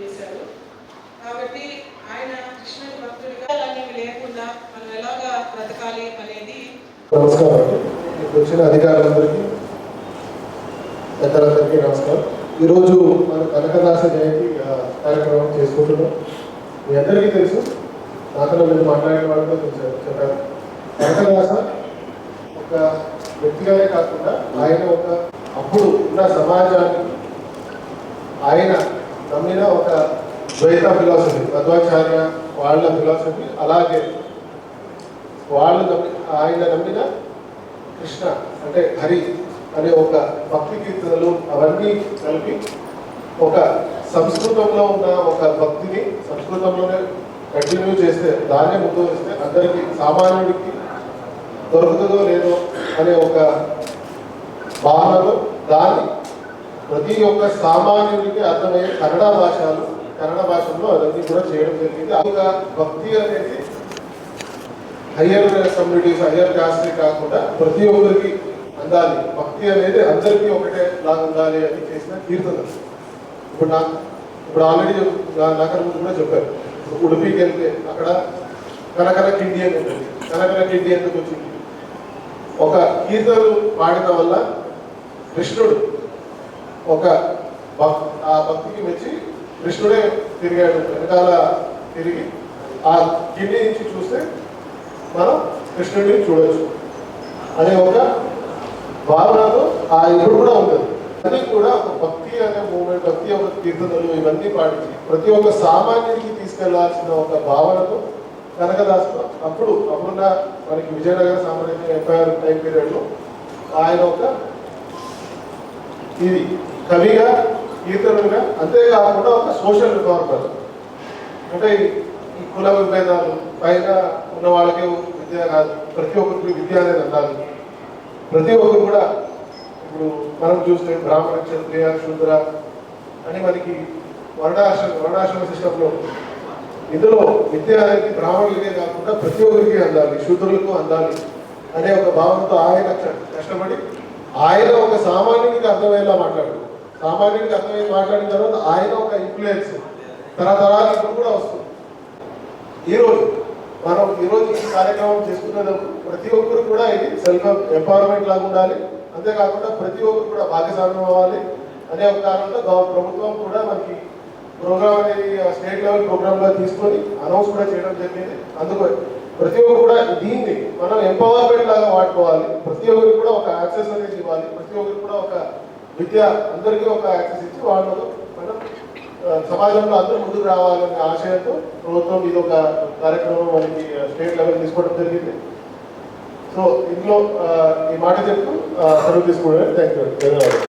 చేశారు. కాబట్టి ఆయన కృష్ణుని భక్తుడిగా అనేవి లేకుండా మనం ఎలాగా బ్రతకాలి అనేది నమస్కారం వచ్చిన అధికారులందరికీ పెద్దలందరికీ నమస్కారం. ఈరోజు మన కనకదాస జయంతి కార్యక్రమం చేసుకుంటున్నాం. మీ అందరికీ తెలుసు నాతో మీరు మాట్లాడిన వాళ్ళతో కూడా చెప్పారు కనకదాస ఒక వ్యక్తిగానే కాకుండా ఆయన ఒక అప్పుడు ఉన్న సమాజానికి ఆయన నమ్మిన ఒక ద్వైత ఫిలాసఫీ మధ్వాచార్య వాళ్ళ ఫిలాసఫీ అలాగే వాళ్ళు నమ్మి ఆయన నమ్మిన కృష్ణ అంటే హరి అనే ఒక భక్తి కీర్తనలు అవన్నీ కలిపి ఒక సంస్కృతంలో ఉన్న ఒక భక్తిని సంస్కృతంలోనే కంటిన్యూ చేస్తే దాన్నే ముందు వస్తే అందరికీ సామాన్యుడికి దొరుకుతుందో లేదో అనే ఒక భావనలో దాన్ని ప్రతి ఒక్క సామాన్యుడికి అర్థమయ్యే కన్నడ భాషలు కన్నడ భాషలో అవన్నీ కూడా చేయడం జరిగింది. ఒక భక్తి అనేది హయ్యర్ కమ్యూనిటీస్ హయ్యర్ కాస్ట్ కాకుండా ప్రతి ఒక్కరికి అందాలి. భక్తి అనేది అందరికీ ఒకటే లాగా ఉండాలి అని చేసిన కీర్తన. ఇప్పుడు నాకు ఇప్పుడు ఆల్రెడీ నాకన్నా ముందు కూడా చెప్పారు ఉడిపికి వెళ్తే అక్కడ కనకన కిండి అని ఉంటుంది. కనకన కిండి ఎందుకు వచ్చింది? ఒక కీర్తనలు పాడటం వల్ల కృష్ణుడు ఒక ఆ భక్తికి మెచ్చి కృష్ణుడే తిరిగాడు వెనకాల తిరిగి. ఆ గిన్నె నుంచి చూస్తే మనం కృష్ణుడిని చూడొచ్చు. అనే ఒక భావనతో ఆ ఇప్పుడు కూడా ఉంటుంది అది కూడా ఒక భక్తి అనే మూమెంట్ భక్తి ఒక కీర్తనలు ఇవన్నీ పాటించి ప్రతి ఒక్క సామాన్యుడికి తీసుకెళ్ళాల్సిన ఒక భావనతో కనకదాసు అప్పుడు అప్పుడున్న మనకి విజయనగర సామ్రాజ్య ఎంపైర్ టైం పీరియడ్లో ఆయన ఒక ఇది కవిగా కీర్తనగా అంతేకాకుండా ఒక సోషల్ రిఫార్మర్. అంటే ఈ- కుల విభేదాలు పైన ఉన్న వాళ్ళకే విద్య కాదు ప్రతి ఒక్కరికి విద్య అనేది అందాలి. ప్రతి ఒక్కరు కూడా ఇప్పుడు మనం చూస్తే బ్రాహ్మణ క్షత్రియ శూద్ర అని మనకి వర్ణాశ్రమ వర్ణాశ్రమ సిస్టంలో ఇందులో విద్య అనేది బ్రాహ్మణులకే కాకుండా ప్రతి ఒక్కరికి అందాలి శూద్రులకు అందాలి అనే ఒక భావంతో ఆయన కష్టపడి ఆయన ఒక సామాన్యునికి అర్థమయ్యేలా మాట్లాడు. సామాన్యునికి అర్థమయ్యి మాట్లాడిన తర్వాత ఆయన ఒక ఇన్ఫ్లుయెన్స్ తరతరాలు ఇప్పుడు కూడా వస్తుంది. ఈరోజు మనం ఈరోజు ఈ కార్యక్రమం చేసుకునేటప్పుడు ప్రతి ఒక్కరు కూడా ఇది సెల్ఫ్ ఎంపవర్మెంట్ లాగా ఉండాలి. అంతేకాకుండా ప్రతి ఒక్కరు కూడా భాగస్వామ్యం అవ్వాలి. అనే ఒక కారణంతో ప్రభుత్వం కూడా మనకి ప్రోగ్రామ్ అనేది స్టేట్ లెవెల్ ప్రోగ్రామ్గా తీసుకొని అనౌన్స్ కూడా చేయడం జరిగింది. అందుకు ప్రతి ఒక్కరు కూడా దీన్ని మనం ఎంపవర్మెంట్ లాగా వాడుకోవాలి. ప్రతి ఒక్కరికి కూడా ఒక యాక్సెస్ అనేది ఇవ్వాలి. ప్రతి ఒక్కరికి కూడా ఒక విద్య అందరికీ ఒక యాక్సెస్ ఇచ్చి వాళ్ళు మనం సమాజంలో అందరూ ముందుకు రావాలనే ఆశయంతో ప్రభుత్వం ఇది ఒక కార్యక్రమం మనకి స్టేట్ లెవెల్ తీసుకోవడం జరిగింది. సో ఇందులో ఈ మాట చెప్తూ సెలవు తీసుకోవడం థ్యాంక్ యూ ధన్యవాదాలు.